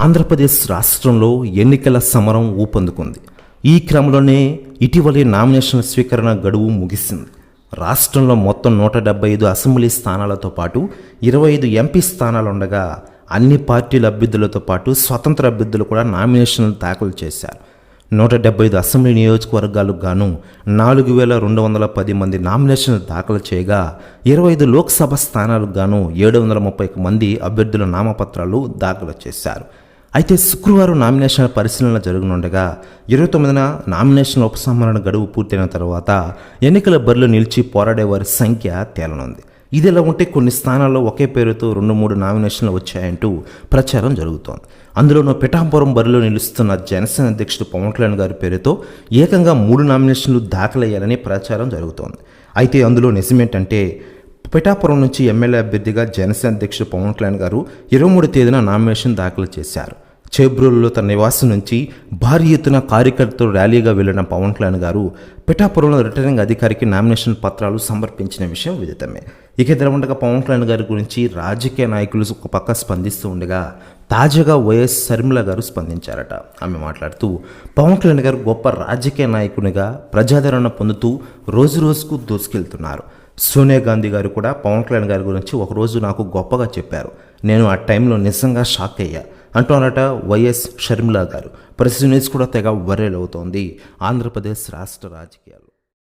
ఆంధ్రప్రదేశ్ రాష్ట్రంలో ఎన్నికల సమరం ఊపందుకుంది. ఈ క్రమంలోనే ఇటీవలే నామినేషన్ల స్వీకరణ గడువు ముగిసింది. రాష్ట్రంలో మొత్తం నూట డెబ్బై ఐదు అసెంబ్లీ స్థానాలతో పాటు ఇరవై ఐదు ఎంపీ స్థానాలు ఉండగా అన్ని పార్టీల అభ్యర్థులతో పాటు స్వతంత్ర అభ్యర్థులు కూడా నామినేషన్లు దాఖలు చేశారు. నూట డెబ్బై ఐదు అసెంబ్లీ నియోజకవర్గాలకు గాను నాలుగు వేల రెండు వందల పది మంది నామినేషన్లు దాఖలు చేయగా ఇరవై ఐదు లోక్సభ స్థానాలకు గాను ఏడు వందల ముప్పై మంది అభ్యర్థుల నామపత్రాలు దాఖలు చేశారు. అయితే శుక్రవారం నామినేషన్ల పరిశీలన జరగనుండగా ఇరవై తొమ్మిదిన నామినేషన్ల ఉపసంహరణ గడువు పూర్తయిన తర్వాత ఎన్నికల బరిలో నిలిచి పోరాడే వారి సంఖ్య తేలనుంది. ఇదిలా ఉంటే కొన్ని స్థానాల్లో ఒకే పేరుతో రెండు మూడు నామినేషన్లు వచ్చాయంటూ ప్రచారం జరుగుతోంది. అందులోనూ పిఠాపురం బరిలో నిలుస్తున్న జనసేన అధ్యక్షుడు పవన్ కళ్యాణ్ గారి పేరుతో ఏకంగా మూడు నామినేషన్లు దాఖలయ్యాలని ప్రచారం జరుగుతోంది. అయితే అందులో నిజమేంటంటే పిఠాపురం నుంచి ఎమ్మెల్యే అభ్యర్థిగా జనసేన అధ్యక్షుడు పవన్ కళ్యాణ్ గారు ఇరవై మూడు తేదీన నామినేషన్ దాఖలు చేశారు. చేబ్రోలులో తన నివాసం నుంచి భారీ ఎత్తున కార్యకర్తలు ర్యాలీగా వెళ్ళిన పవన్ కళ్యాణ్ గారు పిఠాపురంలో రిటర్నింగ్ అధికారికి నామినేషన్ పత్రాలు సమర్పించిన విషయం విదితమే. ఇక ఇద్దరు ఉండగా పవన్ కళ్యాణ్ గారి గురించి రాజకీయ నాయకులు ఒక పక్క స్పందిస్తూ ఉండగా తాజాగా వైఎస్ శర్మిల గారు స్పందించారట. ఆమె మాట్లాడుతూ పవన్ కళ్యాణ్ గారు గొప్ప రాజకీయ నాయకునిగా ప్రజాదరణ పొందుతూ రోజు రోజుకు దూసుకెళ్తున్నారు. సోనియా గాంధీ గారు కూడా పవన్ కళ్యాణ్ గారి గురించి ఒకరోజు నాకు గొప్పగా చెప్పారు. నేను ఆ టైంలో నిజంగా షాక్ అయ్యా. అంటున్నారట వైఎస్ షర్మిలా గారు. ప్రెస్ న్యూస్ కూడా తెగ వైరల్ అవుతోంది. ఆంధ్రప్రదేశ్ రాష్ట్ర రాజకీయాలు